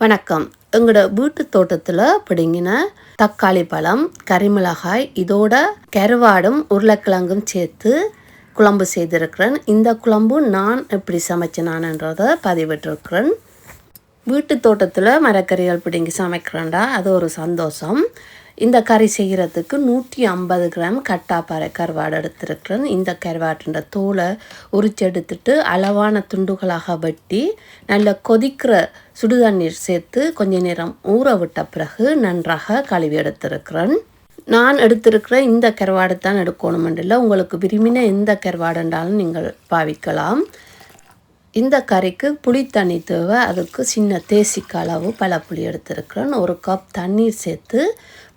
வணக்கம். எங்களோட வீட்டு தோட்டத்தில் பிடுங்கின தக்காளி பழம் கரிமிளகாய் இதோட கருவாடும் உருளைக்கிழங்கும் சேர்த்து குழம்பு செய்திருக்கிறேன். இந்த குழம்பு நான் எப்படி சமைச்சினான்ன்றதை பதிவிட்டிருக்கிறேன். வீட்டு தோட்டத்தில் மரக்கறிகள் பிடுங்கி சமைக்கிறேன்டா. அது ஒரு சந்தோஷம். இந்த கறி செய்கிறதுக்கு நூற்றி ஐம்பது கிராம் கட்டாப்பாறை கருவாடு எடுத்திருக்கிறேன். இந்த கருவாட்டுன்ற தோலை உரிச்சு எடுத்துட்டு அளவான துண்டுகளாக வெட்டி நல்ல கொதிக்கிற சுடுதண்ணீர் சேர்த்து கொஞ்ச நேரம் ஊற விட்ட பிறகு நன்றாக கழுவி எடுத்திருக்கிறேன். நான் எடுத்திருக்கிற இந்த கருவாடு தான் எடுக்கணுமென்றில்லை உங்களுக்கு விரும்பின எந்த கருவாடுன்றாலும் நீங்கள் பாவிக்கலாம். இந்த கறிக்கு புளி தண்ணி தேவை. அதுக்கு சின்ன தேசிக்க அளவு பல புளி எடுத்திருக்கிறேன். ஒரு கப் தண்ணீர் சேர்த்து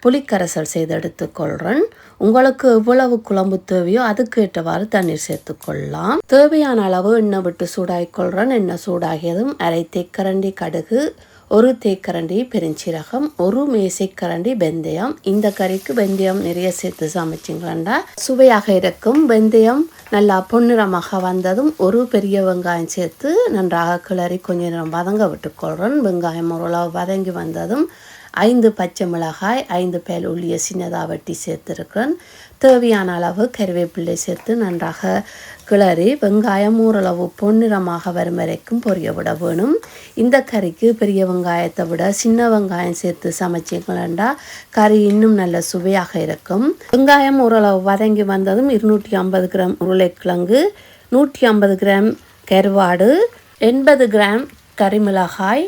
புளிக்கரைசல் செய்து எடுத்துக்கொள்கிறேன் உங்களுக்கு எவ்வளவு குழம்பு தேவையோ அதுக்கு ஏற்றவாறு தண்ணீர் சேர்த்துக்கொள்ளலாம். தேவையான அளவு எண்ணெய் விட்டு சூடாகிக்கொள்கிறேன் எண்ணெய் சூடாகியதும் அரை தேக்கரண்டி கடுகு ஒரு தேக்கரண்டி பெருஞ்சீரகம் ஒரு மேசைக்கரண்டி வெந்தயம். இந்த கறிக்கு வெந்தயம் நிறைய சேர்த்து சமைச்சிங்களா சுவையாக இருக்கும் வெந்தயம் நல்லா பொன்னிறமாக வந்ததும் ஒரு பெரிய வெங்காயம் சேர்த்து நன்றாக கிளறி கொஞ்ச நேரம் வதங்க விட்டுக்கொள்கிறேன். வெங்காயம் ஓரளவு வதங்கி வந்ததும் ஐந்து பச்சை மிளகாய் ஐந்து பேல் உள்ளிய சின்னதாக வெட்டி சேர்த்துருக்கிறேன். தேவையான அளவு கருவேப்பிள்ளை சேர்த்து நன்றாக கிளறி வெங்காயம் ஓரளவு பொன்னிறமாக வரும் வரைக்கும் பொரிய விட வேணும். இந்த கறிக்கு பெரிய வெங்காயத்தை விட சின்ன வெங்காயம் சேர்த்து சமைச்சிங்களா கறி இன்னும் நல்ல சுவையாக இருக்கும். வெங்காயம் ஓரளவு வதங்கி வந்ததும் இருநூற்றி ஐம்பது கிராம் உருளைக்கிழங்கு நூற்றி ஐம்பது கிராம் கருவாடு எண்பது கிராம் கறிமிளகாய்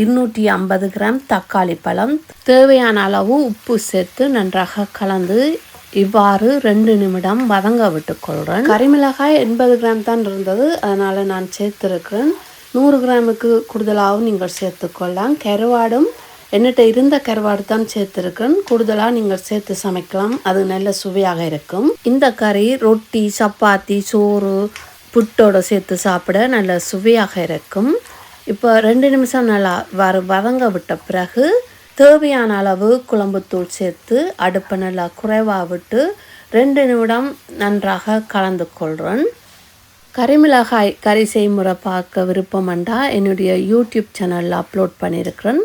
இருநூற்றி ஐம்பது கிராம் தக்காளி பழம். தேவையான அளவு உப்பு சேர்த்து நன்றாக கலந்து இவ்வாறு ரெண்டு நிமிடம் வதங்க விட்டுக்கொள்கிறேன். கறிமிளகாய் எண்பது கிராம் தான் இருந்தது. அதனால் நான் சேர்த்துருக்கிறேன். நூறு கிராமுக்கு கூடுதலாகவும் நீங்கள் சேர்த்துக்கொள்ளலாம் கருவாடும் என்னட்ட இருந்த கருவாடு தான் சேர்த்துருக்கேன் கூடுதலாக நீங்கள் சேர்த்து சமைக்கலாம். அது நல்ல சுவையாக இருக்கும். இந்த கறி ரொட்டி சப்பாத்தி சோறு புட்டோடு சேர்த்து சாப்பிட நல்ல சுவையாக இருக்கும். இப்போ ரெண்டு நிமிஷம் நல்லா வர வதங்க விட்ட பிறகு தேவையான அளவு குழம்புத்தூள் சேர்த்து அடுப்பை நல்லா குறைவாக விட்டு ரெண்டு நிமிடம் நன்றாக கலந்து கொள்கிறேன் கறிமிளகாய் கறி செய்முறை பார்க்க விருப்பமண்டா என்னுடைய யூடியூப் சேனலில் அப்லோட் பண்ணியிருக்கிறேன்.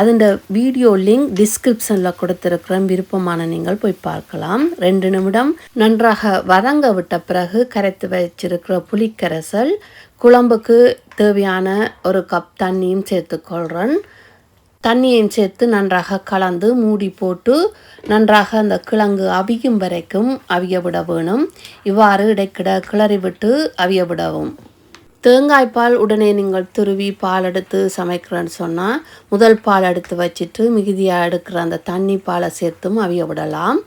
அதோட வீடியோ லிங்க் டிஸ்கிரிப்ஷனில் கொடுத்துருக்குறேன். விருப்பமான நீங்கள் போய் பார்க்கலாம். ரெண்டு நிமிடம் நன்றாக வதங்க விட்ட பிறகு கரைத்து வச்சிருக்கிற புளிக்கரைசல் குழம்புக்கு தேவையான ஒரு கப் தண்ணியும் சேர்த்துக்கொள்கிறேன் தண்ணியையும் சேர்த்து நன்றாக கலந்து மூடி போட்டு நன்றாக அந்த கிழங்கு அவியும் வரைக்கும் அவிய விட வேணும். இவ்வாறு இடைக்கிட கிளறி விட்டு அவிய விடவும். தேங்காய்ப்பால் உடனே நீங்கள் துருவி பால் எடுத்து சமைக்கிறேன்னு சொன்னால் முதல் பால் எடுத்து வச்சுட்டு மிகுதியாக எடுக்கிற அந்த தண்ணி பாலை சேர்த்தும் அவிய விடலாம்.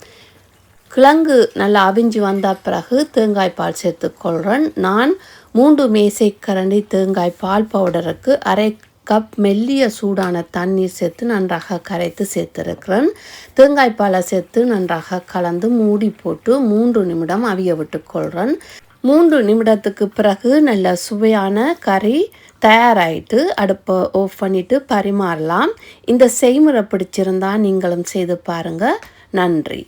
கிழங்கு நல்லா அவிஞ்சு வந்த பிறகு தேங்காய் பால் சேர்த்துக்கொள்கிறேன் நான் மூன்று மேசை கரண்டி தேங்காய் பால் பவுடருக்கு அரை கப் மெல்லிய சூடான தண்ணீர் சேர்த்து நன்றாக கரைத்து சேர்த்துருக்கிறேன். தேங்காய் பாலை சேர்த்து நன்றாக கலந்து மூடி போட்டு மூன்று நிமிடம் அவிய விட்டுக்கொள்கிறேன் மூன்று நிமிடத்துக்கு பிறகு நல்ல சுவையான கறி தயாராகிட்டு அடுப்பை ஆஃப் பண்ணிவிட்டு பரிமாறலாம். இந்த செய்முறை பிடிச்சிருந்தா நீங்களும் செய்து பாருங்கள் நன்றி.